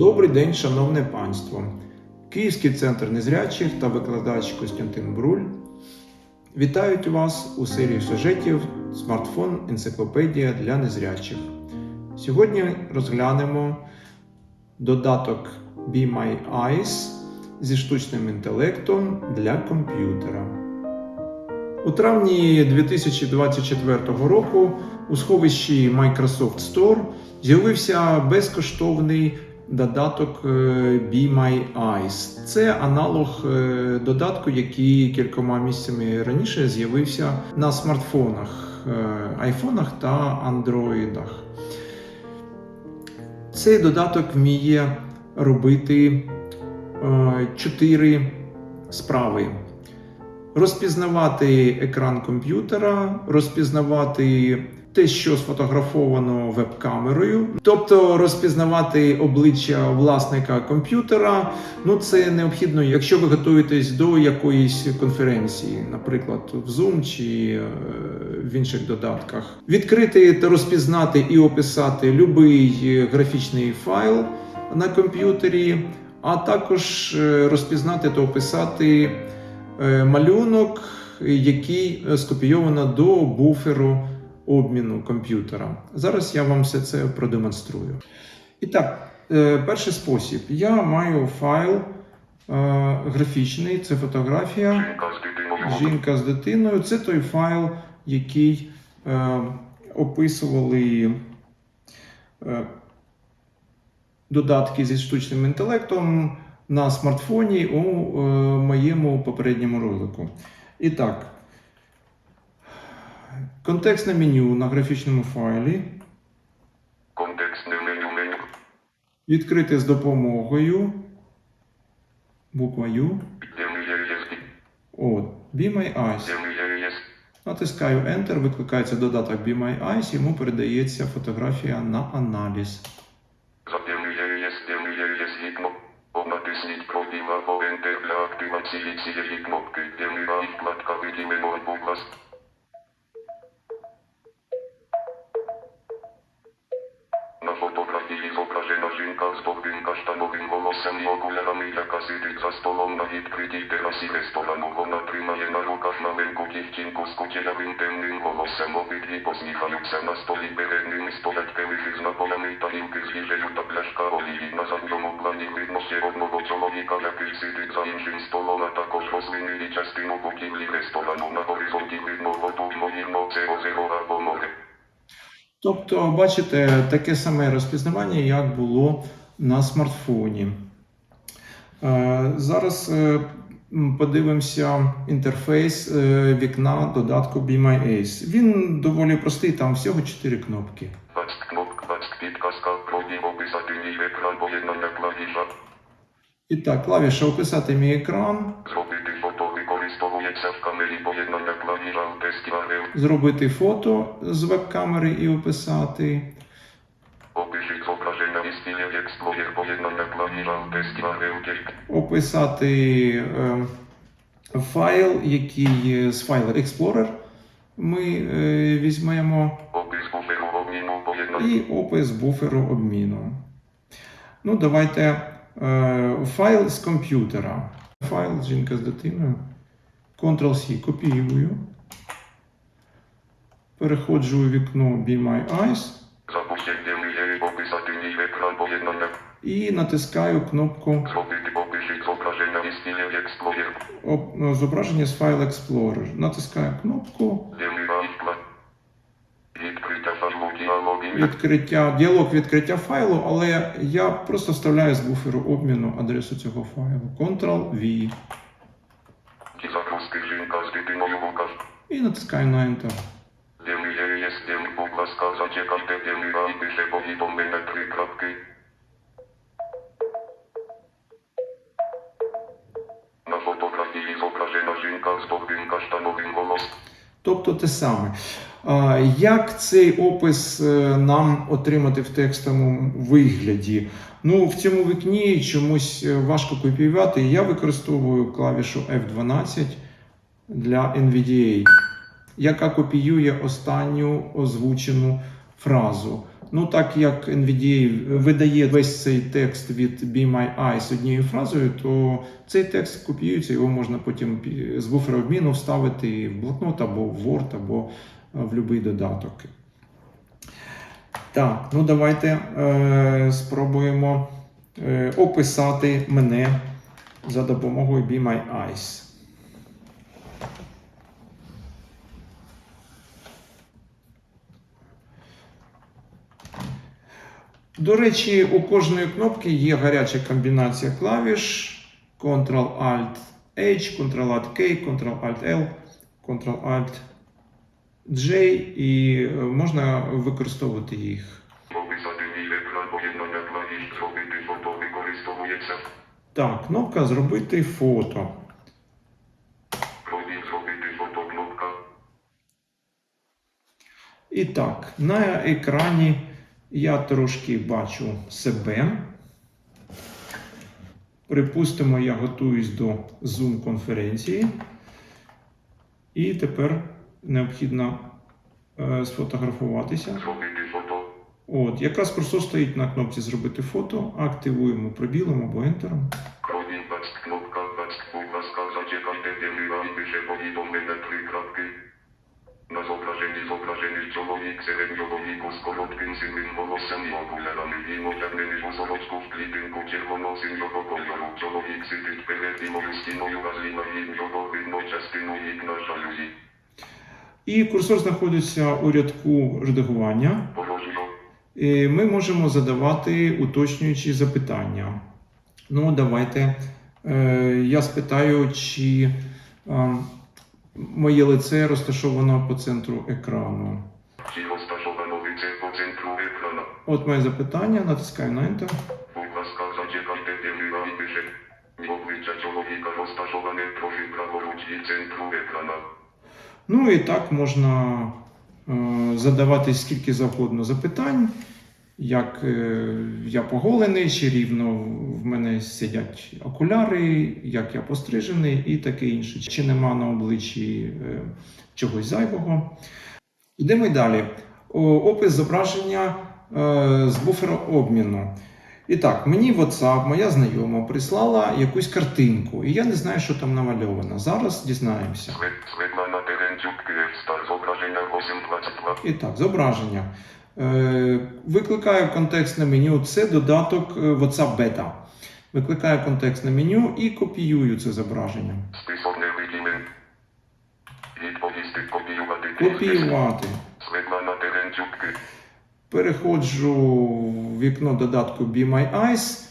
Добрий день, шановне панство! Київський центр незрячих та викладач Костянтин Бруль вітають вас у серії сюжетів Смартфон Енциклопедія для незрячих. Сьогодні розглянемо додаток Be My Eyes зі штучним інтелектом для комп'ютера. У травні 2024 року у сховищі Microsoft Store з'явився безкоштовний додаток е, Be My Eyes. Це аналог е, додатку, який кількома місяцями раніше з'явився на смартфонах, е, айфонах та андроїдах. Цей додаток вміє робити чотири справи. Розпізнавати екран комп'ютера, розпізнавати те, що сфотографовано веб-камерою, тобто розпізнавати обличчя власника комп'ютера. Ну це необхідно, якщо ви готуєтесь до якоїсь конференції, наприклад, в Zoom чи е, в інших додатках. Відкрити та розпізнати і описати будь-який графічний файл на комп'ютері, а також е, розпізнати та описати е, малюнок, який е, скопійовано до буферу обміну комп'ютера. Зараз я вам все це продемонструю. І так, е, перший спосіб. Я маю файл е, графічний, це фотографія. Жінка з дитиною. Це той файл, який е, описували додатки зі штучним інтелектом на смартфоні у е, моєму попередньому ролику. І так, контекстне меню на графічному файлі Контекстне меню меню. відкрити з допомогою буква U. От, Be My Eyes. Натискаю Enter, викликається додаток Be My Eyes, йому передається фотографія на аналіз. Натисніть Enter для активації цієї кнопки. Де ми вам вкладка видімено або волоссям і окулярами, яка сидить за столом на відкритій терасі ресторану. Вона тримає на руках маленьку дівчинку з кучерявим темним волоссям. Обидві посміхаються на столі. Перед ними стоять келихи з напоями, тарілки з їжею та пляшка олії. На задньому плані видно ще одного чоловіка, який сидить за іншим столом, а також рослини і частину будівлі ресторану. На горизонті видно воду, ймовірно, це озеро або море. Тобто, бачите, таке саме розпізнавання, як було на смартфоні. Е, Зараз е, подивимося інтерфейс е, вікна додатку Be My Ace. Він доволі простий, там всього 4 кнопки. І так, клавіша описати мій екран, Зробити фото використовується в камері поєднання клавіша в тесті зробити фото з веб-камери і описати. Опишіть описати е, файл, який з файлу Explorer ми е, візьмемо, Опис буферу обміну поєднання. і опис буферу обміну. Ну, давайте е, файл з комп'ютера. Файл жінка з дитиною. Ctrl-C копіюю. Переходжу у вікно Be My Eyes і натискаю кнопку опишіть зображення з файл Explorer. Натискаю кнопку. Відкриття діалог відкриття, файлу, але я просто вставляю з буферу обміну адресу цього файлу. Ctrl-V і натискаю на Enter. Ласка зачекайте, ми вам пише повідомлення три крапки. На фотографії зображена жінка з довгим каштановим волоссям. Тобто те саме. Як цей опис е, нам отримати в текстовому вигляді? Ну, в цьому вікні чомусь е, важко копіювати. Я використовую клавішу F12 для NVDA, яка копіює останню озвучену фразу. Ну, так як NVDA видає весь цей текст від Be My Eyes однією фразою, то цей текст копіюється, його можна потім з буфера обміну вставити в блокнот або в Word, або е, в будь-який додаток. Так, ну давайте е, спробуємо е, описати мене за допомогою Be My Eyes. До речі, у кожної кнопки є гаряча комбінація клавіш Ctrl-Alt-H, Ctrl-Alt-K, Ctrl-Alt-L, Ctrl-Alt-J і е, можна використовувати їх. Так, кнопка Зробити фото. І так, на екрані я трошки бачу себе. Припустимо, я готуюсь до Zoom-конференції. І тепер необхідно е, сфотографуватися. Зробити фото. От, якраз курсор стоїть на кнопці Зробити фото. Активуємо пробілом або ентером. Чоловік середнього віку з коротким синим волоссям і окулярами. Він одягнений у сорочку в клітинку червоно-синього кольору. Чоловік сидить перед димою стіною, а зліва від нього видно частину вікна жалюзі. І курсор знаходиться у рядку редагування. Порожньо. І ми можемо задавати уточнюючі запитання. Ну, давайте е, я спитаю, чи е, моє лице розташовано по центру екрану. От моє запитання, натискаю на Enter. Обличчя чоловіка розташоване трохи праворуч центру екрана. Ну і так можна е, задавати скільки завгодно запитань, як е, я поголений, чи рівно в мене сидять окуляри, як я пострижений і таке інше. Чи нема на обличчі е, чогось зайвого. Йдемо й далі. Опис зображення з буфера обміну. І так, мені WhatsApp, моя знайома, прислала якусь картинку, і я не знаю, що там намальовано. Зараз дізнаємося. 822. І так, зображення. Е, викликаю контекстне меню. Це додаток е, WhatsApp Beta. Викликаю контекстне меню і копіюю це зображення. Список невидимий. Відповісти копіювати. Копіювати. Світлана Теренчук, Ки- Переходжу в вікно додатку Be My Eyes.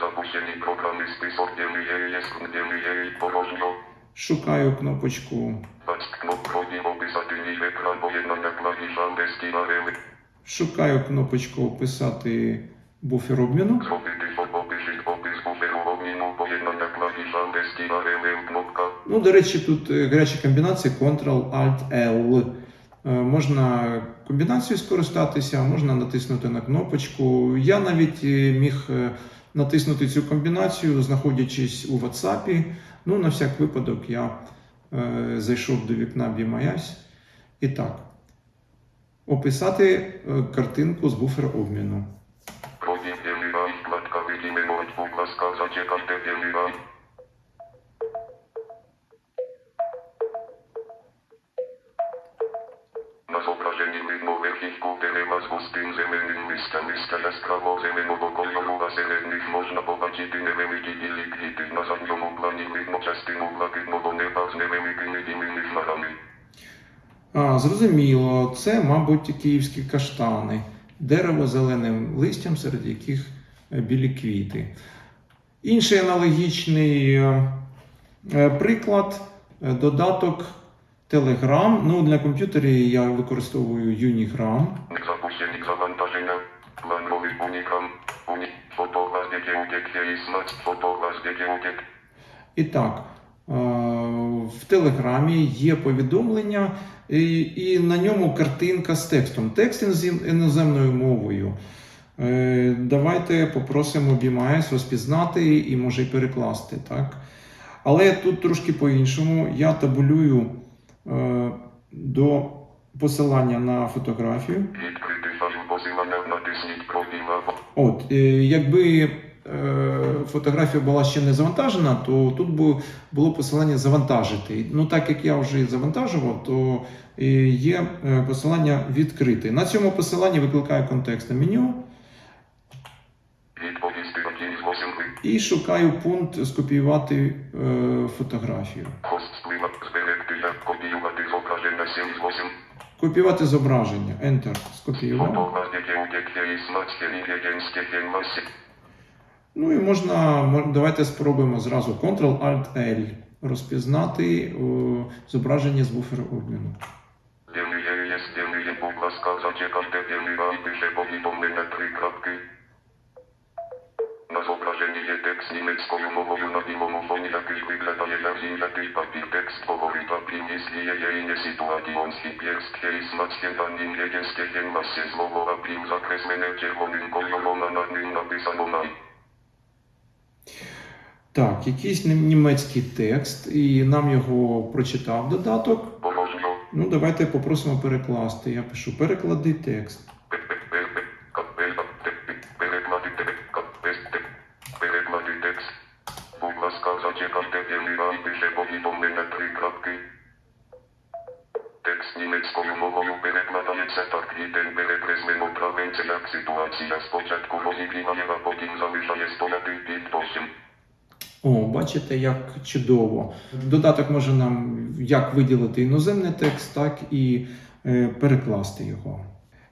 Запущені програми список ділієї, порожньо. Шукаю кнопочку. Шукаю кнопочку Описати буфер обміну. Ну, до речі, тут е, гаряча комбінація Ctrl-Alt-L. Е, Можна комбінацією скористатися, можна натиснути на кнопочку. Я навіть е, міг е, натиснути цю комбінацію, знаходячись у WhatsApp. Ну, на всяк випадок, я е, зайшов до вікна Eyes. І так, описати картинку з буфера обміну. А, зрозуміло, це, мабуть, київські каштани, дерево зеленим листям, серед яких е, білі квіти. Інший аналогічний е, е, приклад додаток Telegram. Ну, для комп'ютерів я використовую Unigram. Декеутек є смац. Фотоглаз декеутек. І так, е, в Телеграмі є повідомлення, і, і на ньому картинка з текстом. Текст інозем- іноземною мовою. Е, Давайте попросимо BMS розпізнати і може перекласти. Так? Але тут трошки по-іншому. Я табулюю е, до посилання на фотографію. От, е, якби е, фотографія була ще не завантажена, то тут було посилання завантажити. Ну, так як я вже завантажував, то е, є посилання відкрити. На цьому посиланні викликаю контекстне меню і шукаю пункт скопіювати фотографію. Хост сплива зберегти як копіювати зображення 7 з 8. Копіювати зображення. Enter. Скопіював. Ну і можна, давайте спробуємо зразу Ctrl-Alt-L розпізнати о, зображення з буферу обміну. На зображенні є текст німецькою мовою на білому фоні, який виглядає як зім'ятий папір. Текст говорить о примісліє є не є і смачне даним єгенське генмасі слово апрім закреслене червоним кольором, а над ним написано на Так, якийсь німецький текст, і нам його прочитав додаток. Ну, давайте попросимо перекласти. Я пишу переклади текст. Переклади текст. Будь ласка, зачекайте Єліра і пише повідомлення три крапки. Текст німецькою мовою перекладається так квітень перекреслено правим це як ситуація спочатку розігріває, а потім залишає стояти під дощем. О, бачите, як чудово. Додаток може нам як виділити іноземний текст, так і е, перекласти його.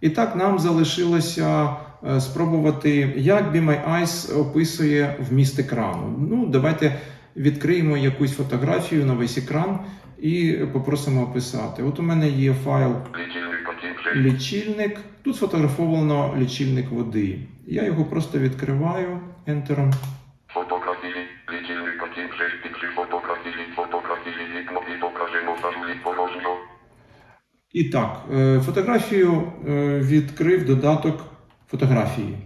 І так нам залишилося е, спробувати, як Be My Eyes описує вміст екрану. Ну, давайте відкриємо якусь фотографію на весь екран і попросимо описати. От у мене є файл Лічильник. Тут сфотографовано лічильник води. Я його просто відкриваю ентером. Фотографії, лічильник один вже фотографії, фотографії вікно відображено фарулі порожньо. І так, е, фотографію е, відкрив додаток фотографії.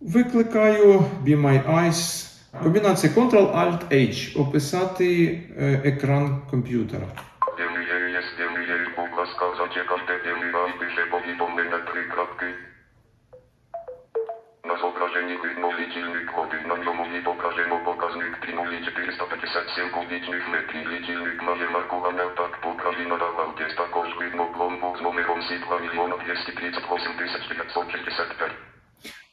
Викликаю Be My Eyes. Комбінація Ctrl-Alt-H. Описати е, екран комп'ютера. На зображенні видно лічильник води, на ньому відображено показник 3457 кубічних метрів. Лічильник має маркування так по праві надавав, є також видно пломбу з номером сітла мільйона 238 965.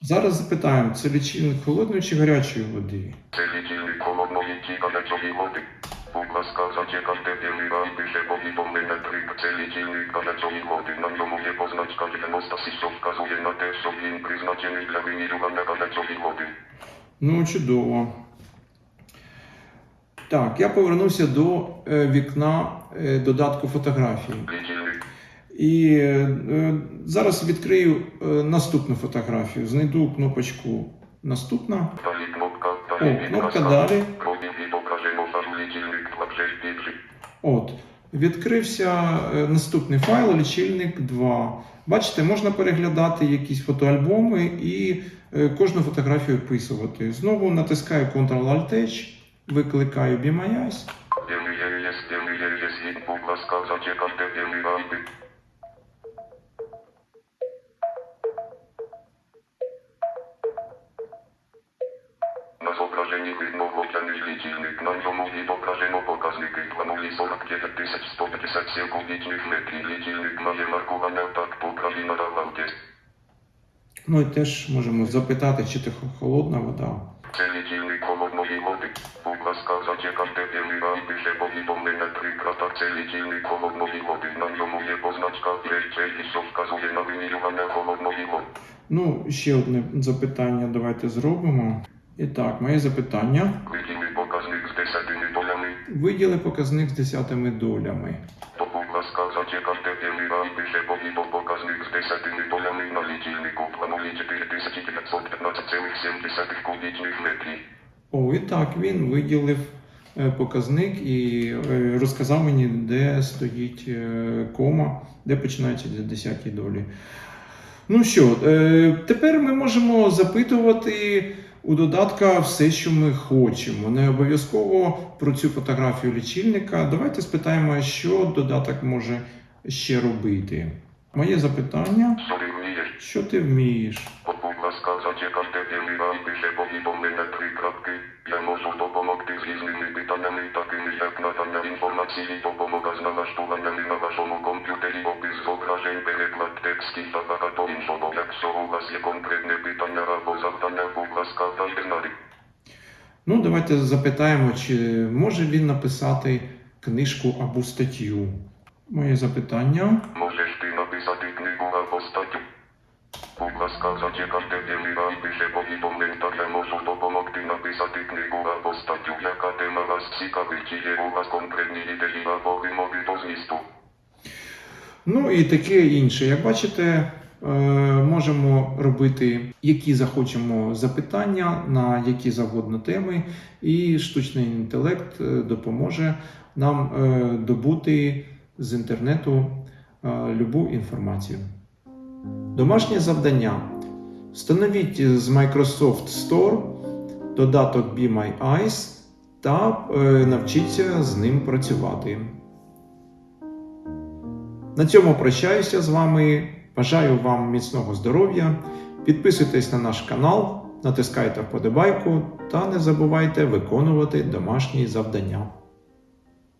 Зараз запитаємо, це лічильник холодної чи гарячої води? Це лічильник холодної чи гарячої води. Будь ласка, зачекайте ділює і пише повідомлення три. Це лічильник гарячої води. На ньому є позначка 96, що вказує на те, що він призначений для вимірювання гарячої води. Ну, чудово. Так, я повернувся до е, вікна е, додатку фотографії. Лічильник. І е, зараз відкрию е, наступну фотографію. Знайду кнопочку Наступна. О, кнопка далі. От. Відкрився е, наступний файл, лічильник 2. Бачите, можна переглядати якісь фотоальбоми і кожну фотографію описувати. Знову натискаю Ctrl-Alt-H, викликаю Be водяний лічильник, на ньому відображено показники 2049 157 кубічних метрів. Лічильник має маркування так по праві надавав. Ну і теж можемо запитати, чи це холодна вода. Це лічильник холодної води. Будь ласка, зачекайте ділює і пише повідомлення три крата. Це лічильник холодної води. На ньому є позначка речей, що вказує на вимірювання холодної води. Ну, ще одне запитання давайте зробимо. І так, моє запитання. Виділи показник з десятими долями. Виділи показник з десятими долями. То, будь ласка, зачекайте ділює і пише повідом показник з десятими долями на лічильнику 4915,7 кубічних метрів. О, і так, він виділив е, показник і е, розказав мені, де стоїть е, кома, де починаються десяті долі. Ну що, тепер ми можемо запитувати у додатка все, що ми хочемо. Не обов'язково про цю фотографію лічильника. Давайте спитаємо, що додаток може ще робити. Моє запитання: Що ти вмієш? Що ти вмієш? От, будь ласка, зачекайте Біліра і пише повідомлення три крапки. Я можу допомогти з різними питаннями, такими як надання інформації, допомога з налаштуваннями на вашому комп'ютері, опис зображень, переклад текстів та багато іншого. Якщо у вас є конкретне питання або завдання, будь ласка, дайте знати. Ну, давайте запитаємо, чи може він написати книжку або статтю. Моє запитання. Можеш ти написати книгу або статтю? Будь ласка, зачекайте Біліра і пише повідомлень, та я можу допомогти написати книгу або статтю, яка тема вас цікавить, чи є у вас конкретні ідеї або вимоги до змісту. Ну і таке інше. Як бачите, е, можемо робити які захочемо запитання на які завгодно теми, і штучний інтелект е, допоможе нам е, добути з інтернету любу інформацію. Домашнє завдання. Встановіть з Microsoft Store додаток Be My Eyes та е, навчіться з ним працювати. На цьому прощаюся з вами. Бажаю вам міцного здоров'я. Підписуйтесь на наш канал, натискайте вподобайку та не забувайте виконувати домашні завдання.